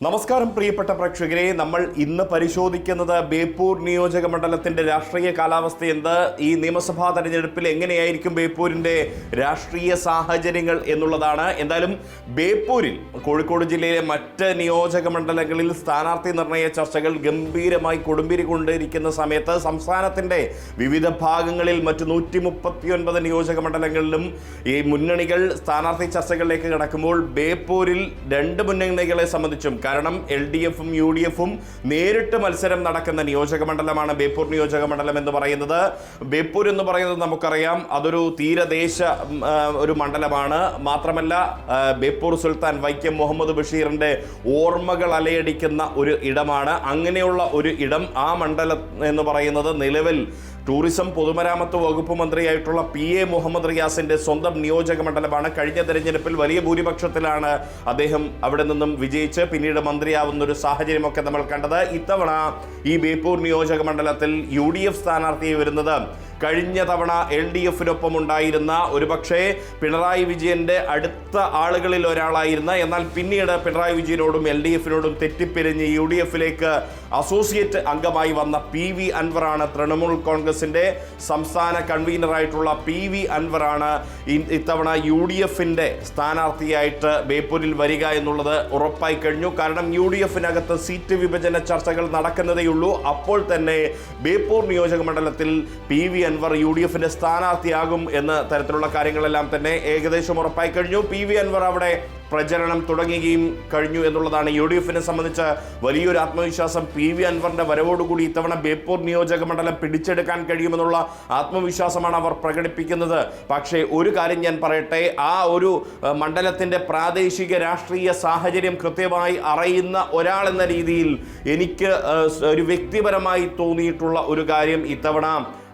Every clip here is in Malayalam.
നമസ്കാരം പ്രിയപ്പെട്ട പ്രേക്ഷകരെ. നമ്മൾ ഇന്ന് പരിശോധിക്കുന്നത് ബേപ്പൂർ നിയോജക മണ്ഡലത്തിന്റെ രാഷ്ട്രീയ കാലാവസ്ഥ എന്ത് ഈ നിയമസഭാ തെരഞ്ഞെടുപ്പിൽ എങ്ങനെയായിരിക്കും ബേപ്പൂരിന്റെ രാഷ്ട്രീയ സാഹചര്യങ്ങൾ എന്നുള്ളതാണ്. എന്തായാലും ബേപ്പൂരിൽ കോഴിക്കോട് ജില്ലയിലെ മറ്റ് നിയോജക മണ്ഡലങ്ങളിൽ സ്ഥാനാർത്ഥി നിർണയ ചർച്ചകൾ ഗംഭീരമായി കൊടുമ്പിരി കൊണ്ടിരിക്കുന്ന സമയത്ത് സംസ്ഥാനത്തിന്റെ വിവിധ ഭാഗങ്ങളിൽ മറ്റ് നൂറ്റി മുപ്പത്തിയൊൻപത് നിയോജക മണ്ഡലങ്ങളിലും ഈ മുന്നണികൾ സ്ഥാനാർത്ഥി ചർച്ചകളിലേക്ക് കടക്കുമ്പോൾ ബേപ്പൂരിൽ രണ്ട് മുന്നണികളെ സംബന്ധിച്ചും കാരണം എൽ ഡി എഫും യു ഡി എഫും നേരിട്ട് മത്സരം നടക്കുന്ന നിയോജക മണ്ഡലമാണ് ബേപ്പൂർ നിയോജക മണ്ഡലം എന്ന് പറയുന്നത്. ബേപ്പൂർ എന്ന് പറയുന്നത് നമുക്കറിയാം അതൊരു തീരദേശ ഒരു മണ്ഡലമാണ്. മാത്രമല്ല ബേപ്പൂർ സുൽത്താൻ വൈക്കം മുഹമ്മദ് ബഷീറിന്റെ ഓർമ്മകൾ അലയടിക്കുന്ന ഒരു ഇടമാണ്. അങ്ങനെയുള്ള ഒരു ഇടം ആ മണ്ഡലം എന്ന് പറയുന്നത് നിലവിൽ ടൂറിസം പൊതുമരാമത്ത് വകുപ്പ് മന്ത്രിയായിട്ടുള്ള പി എ മുഹമ്മദ് റിയാസിന്റെ സ്വന്തം നിയോജക മണ്ഡലമാണ് കഴിഞ്ഞ തെരഞ്ഞെടുപ്പിൽ വലിയ ഭൂരിപക്ഷത്തിലാണ് അദ്ദേഹം അവിടെ നിന്നും വിജയിച്ച് പിന്നീട് മന്ത്രിയാവുന്ന ഒരു സാഹചര്യമൊക്കെ നമ്മൾ കണ്ടത്. ഇത്തവണ ഈ ബേപ്പൂർ നിയോജക മണ്ഡലത്തിൽ യു ഡി എഫ് സ്ഥാനാർത്ഥിയെ വരുന്നത് കഴിഞ്ഞ തവണ എൽ ഡി എഫിനൊപ്പം ഉണ്ടായിരുന്ന ഒരുപക്ഷെ പിണറായി വിജയന്റെ അടുത്ത ആളുകളിൽ ഒരാളായിരുന്ന എന്നാൽ പിന്നീട് പിണറായി വിജയനോടും എൽ ഡി എഫിനോടും തെറ്റിപ്പിരിഞ്ഞ് യു ഡി എഫിലേക്ക് അസോസിയേറ്റ് അംഗമായി വന്ന പി വി അൻവറാണ് തൃണമൂൽ കോൺഗ്രസിന്റെ സംസ്ഥാന കൺവീനറായിട്ടുള്ള പി വി അൻവറാണ് ഇത്തവണ യു ഡി എഫിന്റെ സ്ഥാനാർത്ഥിയായിട്ട് ബേപ്പൂരിൽ വരിക എന്നുള്ളത് ഉറപ്പായി കഴിഞ്ഞു. കാരണം യു ഡി എഫിനകത്ത് സീറ്റ് വിഭജന ചർച്ചകൾ നടക്കുന്നതേയുള്ളൂ. അപ്പോൾ തന്നെ ബേപ്പൂർ നിയോജക മണ്ഡലത്തിൽ P V Anvar U D എഫിന്റെ സ്ഥാനാർത്ഥിയാകും എന്ന തരത്തിലുള്ള കാര്യങ്ങളെല്ലാം തന്നെ ഏകദേശം ഉറപ്പായി കഴിഞ്ഞു. പി വി അൻവർ അവിടെ പ്രചരണം തുടങ്ങുകയും കഴിഞ്ഞു എന്നുള്ളതാണ് യു ഡി എഫിനെ സംബന്ധിച്ച് വലിയൊരു ആത്മവിശ്വാസം. പി വി അൻവറിന്റെ വരവോടുകൂടി ഇത്തവണ ബേപ്പൂർ നിയോജക മണ്ഡലം പിടിച്ചെടുക്കാൻ കഴിയുമെന്നുള്ള ആത്മവിശ്വാസമാണ് അവർ പ്രകടിപ്പിക്കുന്നത്. പക്ഷേ ഒരു കാര്യം ഞാൻ പറയട്ടെ ആ ഒരു മണ്ഡലത്തിന്റെ പ്രാദേശിക രാഷ്ട്രീയ സാഹചര്യം കൃത്യമായി അറിയുന്ന ഒരാൾ എന്ന രീതിയിൽ എനിക്ക് ഒരു വ്യക്തിപരമായി തോന്നിയിട്ടുള്ള ഒരു കാര്യം ഇത്തവണ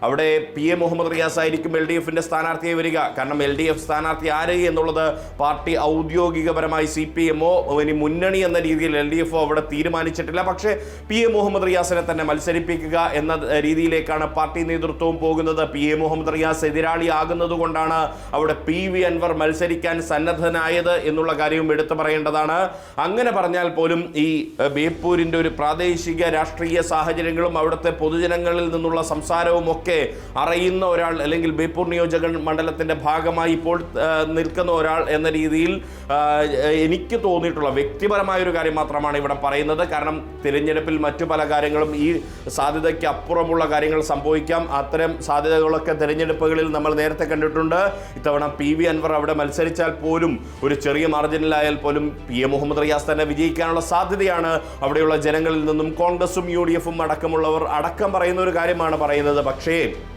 അവിടെ പി എ മുഹമ്മദ് റിയാസ് ആയിരിക്കും എൽ ഡി എഫിന്റെ സ്ഥാനാർത്ഥിയായി വരിക. കാരണം എൽ ഡി എഫ് സ്ഥാനാർത്ഥി ആര് എന്നുള്ളത് പാർട്ടി ഔദ്യോഗികപരമായി സി പി എമ്മോ ഇനി മുന്നണി എന്ന രീതിയിൽ എൽ ഡി എഫോ അവിടെ തീരുമാനിച്ചിട്ടില്ല. പക്ഷേ പി എ മുഹമ്മദ് റിയാസിനെ തന്നെ മത്സരിപ്പിക്കുക എന്ന രീതിയിലേക്കാണ് പാർട്ടി നേതൃത്വവും പോകുന്നത്. പി എ മുഹമ്മദ് റിയാസ് എതിരാളി ആകുന്നതുകൊണ്ടാണ് അവിടെ പി വി അൻവർ മത്സരിക്കാൻ സന്നദ്ധനായത് എന്നുള്ള കാര്യവും എടുത്തു പറയേണ്ടതാണ്. അങ്ങനെ പറഞ്ഞാൽ പോലും ഈ ബേപ്പൂരിന്റെ ഒരു പ്രാദേശിക രാഷ്ട്രീയ സാഹചര്യങ്ങളും അവിടുത്തെ പൊതുജനങ്ങളിൽ നിന്നുള്ള സംസാരവും ഒക്കെ അറിയുന്ന ഒരാൾ അല്ലെങ്കിൽ ബേപ്പൂർ നിയോജക മണ്ഡലത്തിന്റെ ഭാഗമായി ഇപ്പോൾ നിൽക്കുന്ന ഒരാൾ എന്ന രീതിയിൽ എനിക്ക് തോന്നിയിട്ടുള്ള വ്യക്തിപരമായ ഒരു കാര്യം മാത്രമാണ് ഇവിടെ പറയുന്നത്. കാരണം തിരഞ്ഞെടുപ്പിൽ മറ്റു പല കാര്യങ്ങളും ഈ സാധ്യതയ്ക്ക് അപ്പുറമുള്ള കാര്യങ്ങൾ സംഭവിക്കാം. അത്തരം സാധ്യതകളൊക്കെ തിരഞ്ഞെടുപ്പുകളിൽ നമ്മൾ നേരത്തെ കണ്ടിട്ടുണ്ട്. ഇത്തവണ പി വി അൻവർ അവിടെ മത്സരിച്ചാൽ പോലും ഒരു ചെറിയ മാർജിനിലായാൽ പോലും പി എ മുഹമ്മദ് റിയാസ് തന്നെ വിജയിക്കാനുള്ള സാധ്യതയാണ് അവിടെയുള്ള ജനങ്ങളിൽ നിന്നും. കോൺഗ്രസും യു ഡി എഫും അടക്കമുള്ളവർ അടക്കം പറയുന്ന ഒരു കാര്യമാണ് പറയുന്നത്. പക്ഷേ Creep.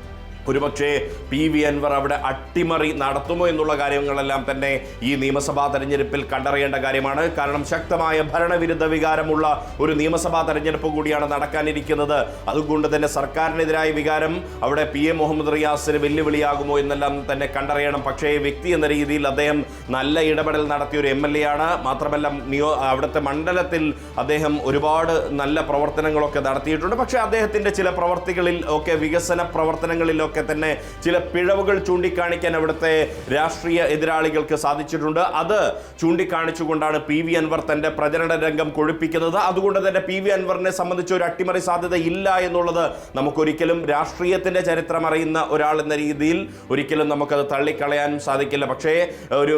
ഒരുപക്ഷേ പി വി അൻവർ അവിടെ അട്ടിമറി നടത്തുമോ എന്നുള്ള കാര്യങ്ങളെല്ലാം തന്നെ ഈ നിയമസഭാ തെരഞ്ഞെടുപ്പിൽ കണ്ടറിയേണ്ട കാര്യമാണ്. കാരണം ശക്തമായ ഭരണവിരുദ്ധ വികാരമുള്ള ഒരു നിയമസഭാ തെരഞ്ഞെടുപ്പ് കൂടിയാണ് നടക്കാനിരിക്കുന്നത്. അതുകൊണ്ട് തന്നെ സർക്കാരിനെതിരായ വികാരം അവിടെ പി എ മുഹമ്മദ് റിയാസിന് വെല്ലുവിളിയാകുമോ എന്നെല്ലാം തന്നെ കണ്ടറിയണം. പക്ഷേ വ്യക്തി എന്ന രീതിയിൽ അദ്ദേഹം നല്ല ഇടപെടൽ നടത്തിയ ഒരു എം എൽ എ ആണ്. മാത്രമല്ല നിയോ അവിടുത്തെ മണ്ഡലത്തിൽ അദ്ദേഹം ഒരുപാട് നല്ല പ്രവർത്തനങ്ങളൊക്കെ നടത്തിയിട്ടുണ്ട്. പക്ഷേ അദ്ദേഹത്തിന്റെ ചില പ്രവർത്തികളിൽ ഒക്കെ വികസന പ്രവർത്തനങ്ങളിലൊക്കെ തന്നെ ചില പിഴവുകൾ ചൂണ്ടിക്കാണിക്കാൻ അവിടുത്തെ രാഷ്ട്രീയ എതിരാളികൾക്ക് സാധിച്ചിട്ടുണ്ട്. അത് ചൂണ്ടിക്കാണിച്ചുകൊണ്ടാണ് പി വി അൻവർ തന്റെ പ്രചരണ രംഗം കൊഴുപ്പിക്കുന്നത്. അതുകൊണ്ട് തന്നെ പി വി അൻവറിനെ സംബന്ധിച്ച് ഒരു അട്ടിമറി സാധ്യത ഇല്ല എന്നുള്ളത് നമുക്കൊരിക്കലും രാഷ്ട്രീയത്തിന്റെ ചരിത്രം അറിയുന്ന ഒരാൾ എന്ന രീതിയിൽ ഒരിക്കലും നമുക്കത് തള്ളിക്കളയാൻ സാധിക്കില്ല. പക്ഷേ ഒരു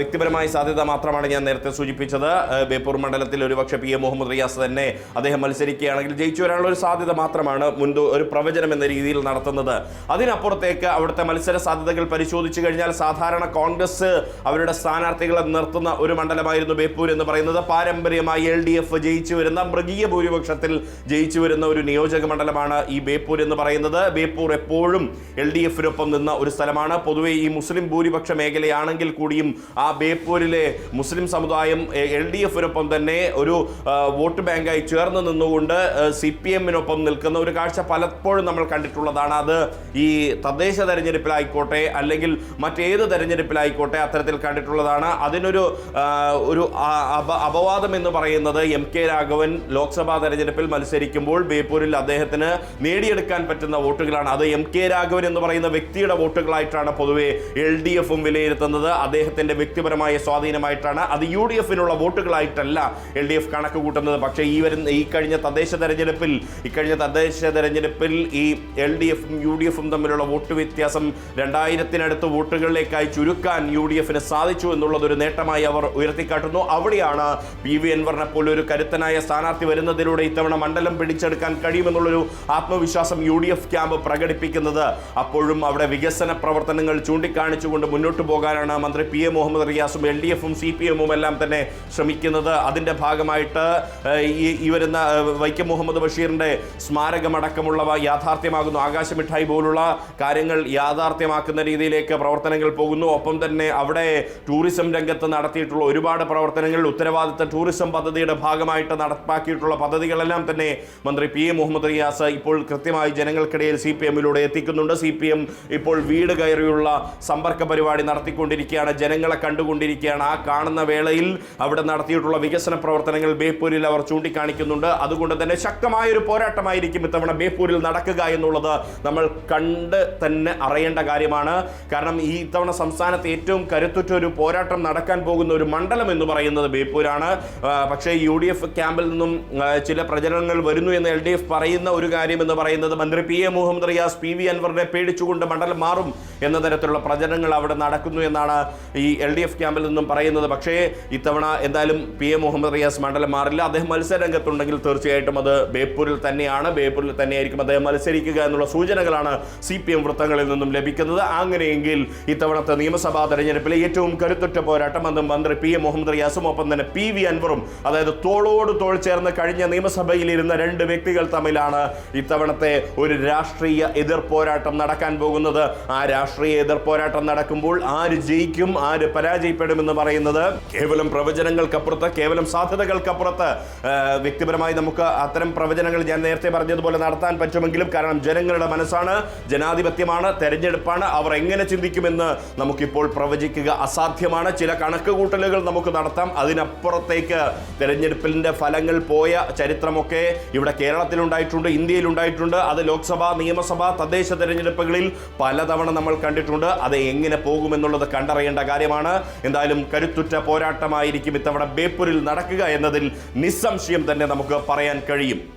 വ്യക്തിപരമായ സാധ്യത മാത്രമാണ് ഞാൻ നേരത്തെ സൂചിപ്പിച്ചത്. ബേപ്പൂർ മണ്ഡലത്തിൽ ഒരുപക്ഷെ പി എ മുഹമ്മദ് റിയാസ് തന്നെ അദ്ദേഹം മത്സരിക്കുകയാണെങ്കിൽ ജയിച്ചു വരാനുള്ള ഒരു സാധ്യത മാത്രമാണ് മുൻപ് ഒരു പ്രവചനം എന്ന രീതിയിൽ നടത്തുന്നത്. അതിനപ്പുറത്തേക്ക് അവിടുത്തെ മത്സര സാധ്യതകൾ പരിശോധിച്ചു കഴിഞ്ഞാൽ സാധാരണ കോൺഗ്രസ് അവരുടെ സ്ഥാനാർത്ഥികളെ നിർത്തുന്ന ഒരു മണ്ഡലമായിരുന്നു ബേപ്പൂർ എന്ന് പറയുന്നത്. പാരമ്പര്യമായി എൽ ഡി എഫ് ജയിച്ചു വരുന്ന മൃഗീയ ഭൂരിപക്ഷത്തിൽ ജയിച്ചു വരുന്ന ഒരു നിയോജക മണ്ഡലമാണ് ഈ ബേപ്പൂർ എന്ന് പറയുന്നത്. ബേപ്പൂർ എപ്പോഴും എൽ ഡി എഫിനൊപ്പം നിന്ന ഒരു സ്ഥലമാണ്. പൊതുവെ ഈ മുസ്ലിം ഭൂരിപക്ഷ മേഖലയാണെങ്കിൽ കൂടിയും ആ ബേപ്പൂരിലെ മുസ്ലിം സമുദായം എൽ ഡി എഫിനൊപ്പം തന്നെ ഒരു വോട്ട് ബാങ്കായി ചേർന്ന് നിന്നുകൊണ്ട് സി പി എമ്മിനൊപ്പം നിൽക്കുന്ന ഒരു കാഴ്ച പലപ്പോഴും നമ്മൾ കണ്ടിട്ടുള്ളതാണ്. അത് ഈ തദ്ദേശ തെരഞ്ഞെടുപ്പിലായിക്കോട്ടെ അല്ലെങ്കിൽ മറ്റേത് തെരഞ്ഞെടുപ്പിലായിക്കോട്ടെ അത്തരത്തിൽ കണ്ടിട്ടുള്ളതാണ്. അതിനൊരു ഒരു അപവാദം എന്ന് പറയുന്നത് എം കെ രാഘവൻ ലോക്സഭാ തെരഞ്ഞെടുപ്പിൽ മത്സരിക്കുമ്പോൾ ബേപ്പൂരിൽ അദ്ദേഹത്തിന് നേടിയെടുക്കാൻ പറ്റുന്ന വോട്ടുകളാണ്. അത് എം കെ രാഘവൻ എന്ന് പറയുന്ന വ്യക്തിയുടെ വോട്ടുകളായിട്ടാണ് പൊതുവെ എൽ ഡി എഫും വിലയിരുത്തുന്നത്. അദ്ദേഹത്തിന്റെ വ്യക്തിപരമായ സ്വാധീനമായിട്ടാണ് അത് യു ഡി എഫിനുള്ള വോട്ടുകളായിട്ടല്ല എൽ ഡി എഫ് കണക്ക് കൂട്ടുന്നത്. പക്ഷേ ഈ വരുന്ന ഈ കഴിഞ്ഞ തദ്ദേശ തെരഞ്ഞെടുപ്പിൽ ഇക്കഴിഞ്ഞ തദ്ദേശ തെരഞ്ഞെടുപ്പിൽ ഈ എൽ ഡി എഫും യു ഡി എഫും തമ്മിലുള്ള വോട്ട് വ്യത്യാസം രണ്ടായിരത്തിനടുത്ത് വോട്ടുകളിലേക്കായി ചുരുക്കാൻ യു ഡി എഫിന് സാധിച്ചു എന്നുള്ളതൊരു നേട്ടമായി അവർ ഉയർത്തിക്കാട്ടുന്നു. അവിടെയാണ് പി വി അൻവറിനെ പോലെ ഒരു കരുത്തനായ സ്ഥാനാർത്ഥി വരുന്നതിലൂടെ ഇത്തവണ മണ്ഡലം പിടിച്ചെടുക്കാൻ കഴിയുമെന്നുള്ളൊരു ആത്മവിശ്വാസം യു ഡി എഫ് ക്യാമ്പ് പ്രകടിപ്പിക്കുന്നത്. അപ്പോഴും അവിടെ വികസന പ്രവർത്തനങ്ങൾ ചൂണ്ടിക്കാണിച്ചുകൊണ്ട് മുന്നോട്ട് പോകാനാണ് മന്ത്രി പി എ മുഹമ്മദ് റിയാസും എൽ ഡി എഫും സി പി എമ്മും എല്ലാം തന്നെ ശ്രമിക്കുന്നത്. അതിന്റെ ഭാഗമായിട്ട് ഈ വരുന്ന വൈക്കം മുഹമ്മദ് ബഷീറിന്റെ സ്മാരകമടക്കമുള്ളവ യാഥാർത്ഥ്യമാകുന്നു. ആകാശമിഠായി പോലുള്ള കാര്യങ്ങൾ യാഥാർത്ഥ്യമാക്കുന്ന രീതിയിലേക്ക് പ്രവർത്തനങ്ങൾ പോകുന്നു. ഒപ്പം തന്നെ അവിടെ ടൂറിസം രംഗത്ത് നടത്തിയിട്ടുള്ള ഒരുപാട് പ്രവർത്തനങ്ങൾ ഉത്തരവാദിത്ത ടൂറിസം പദ്ധതിയുടെ ഭാഗമായിട്ട് നടപ്പാക്കിയിട്ടുള്ള പദ്ധതികളെല്ലാം തന്നെ മന്ത്രി പി എ മുഹമ്മദ് റിയാസ് ഇപ്പോൾ കൃത്യമായി ജനങ്ങൾക്കിടയിൽ സി പി എമ്മിലൂടെ എത്തിക്കുന്നുണ്ട്. സി പി എം ഇപ്പോൾ വീട് കയറിയുള്ള സമ്പർക്ക പരിപാടി നടത്തിക്കൊണ്ടിരിക്കുകയാണ്. ജനങ്ങളെ കണ്ടുകൊണ്ടിരിക്കുകയാണ്. ആ കാണുന്ന വേളയിൽ അവിടെ നടത്തിയിട്ടുള്ള വികസന പ്രവർത്തനങ്ങൾ ബേപ്പൂരിൽ അവർ ചൂണ്ടിക്കാണിക്കുന്നുണ്ട്. അതുകൊണ്ട് തന്നെ ശക്തമായ ഒരു പോരാട്ടമായിരിക്കും ഇത്തവണ ബേപ്പൂരിൽ നടക്കുക എന്നുള്ളത് നമ്മൾ കണ്ട്. തന്നെ അറിയേണ്ട കാര്യമാണ്. കാരണം ഈ ഇത്തവണ സംസ്ഥാനത്ത് ഏറ്റവും കരുത്തുറ്റ ഒരു പോരാട്ടം നടക്കാൻ പോകുന്ന ഒരു മണ്ഡലം എന്ന് പറയുന്നത് ബേപ്പൂരാണ്. പക്ഷേ യു ഡി എഫ് ക്യാമ്പിൽ നിന്നും ചില പ്രചരണങ്ങൾ വരുന്നു എന്ന് എൽ ഡി എഫ് പറയുന്ന ഒരു കാര്യം എന്ന് പറയുന്നത് മന്ത്രി P A Muhammad Riyas P V അൻവറിനെ പേടിച്ചുകൊണ്ട് മണ്ഡലം മാറും എന്ന തരത്തിലുള്ള പ്രചരണങ്ങൾ അവിടെ നടക്കുന്നു എന്നാണ് ഈ എൽ ഡി എഫ് ക്യാമ്പിൽ നിന്നും പറയുന്നത്. പക്ഷേ ഇത്തവണ എന്തായാലും പി എ മുഹമ്മദ് റിയാസ് മണ്ഡലം മാറില്ല. അദ്ദേഹം മത്സരരംഗത്തുണ്ടെങ്കിൽ തീർച്ചയായിട്ടും അത് ബേപ്പൂരിൽ തന്നെയാണ്. ബേപ്പൂരിൽ തന്നെയായിരിക്കും അദ്ദേഹം മത്സരിക്കുക എന്നുള്ള സൂചനകളാണ് സി പി എം വൃത്തങ്ങളിൽ നിന്നും ലഭിക്കുന്നത് അങ്ങനെയെങ്കിൽ ഇത്തവണത്തെ നിയമസഭാ തെരഞ്ഞെടുപ്പിലെ ഏറ്റവും കരുത്തുറ്റ പോരാട്ടം മന്ത്രി പി എ മുഹമ്മദ് റിയാസും ഒപ്പം തന്നെ പി വി അൻവറും അതായത് തോളോട് തോൾ ചേർന്ന് കഴിഞ്ഞ നിയമസഭയിൽ ഇരുന്ന രണ്ട് വ്യക്തികൾ തമ്മിലാണ് ഇത്തവണത്തെ ഒരു രാഷ്ട്രീയ എതിർ പോരാട്ടം നടക്കാൻ പോകുന്നത്. ആ രാഷ്ട്രീയ എതിർ പോരാട്ടം നടക്കുമ്പോൾ ആര് ജയിക്കും ആര് പരാജയപ്പെടുമെന്ന് പറയുന്നത് കേവലം പ്രവചനങ്ങൾക്കപ്പുറത്ത് കേവലം സാധ്യതകൾക്കപ്പുറത്ത്. വ്യക്തിപരമായി നമുക്ക് അത്തരം പ്രവചനങ്ങൾ ഞാൻ നേരത്തെ പറഞ്ഞതുപോലെ നടത്താൻ പറ്റുമെങ്കിലും കാരണം ജനങ്ങളുടെ മനസ്സാണ്. ജനാധിപത്യമാണ് തെരഞ്ഞെടുപ്പാണ് അവർ എങ്ങനെ ചിന്തിക്കുമെന്ന് നമുക്കിപ്പോൾ പ്രവചിക്കുക അസാധ്യമാണ്. ചില കണക്കുകൂട്ടലുകൾ നമുക്ക് നടത്താം. അതിനപ്പുറത്തേക്ക് തെരഞ്ഞെടുപ്പിന്റെ ഫലങ്ങൾ പോയ ചരിത്രമൊക്കെ ഇവിടെ കേരളത്തിലുണ്ടായിട്ടുണ്ട് ഇന്ത്യയിലുണ്ടായിട്ടുണ്ട്. അത് ലോക്സഭ നിയമസഭ തദ്ദേശ തെരഞ്ഞെടുപ്പുകളിൽ പലതവണ നമ്മൾ കണ്ടിട്ടുണ്ട്. അത് എങ്ങനെ പോകുമെന്നുള്ളത് കണ്ടറിയേണ്ട കാര്യമാണ്. എന്തായാലും കരുത്തുറ്റ പോരാട്ടമായിരിക്കും ഇത്തവണ ബേപ്പൂരിൽ നടക്കുക എന്നതിൽ നിസ്സംശയം തന്നെ നമുക്ക് പറയാൻ കഴിയും.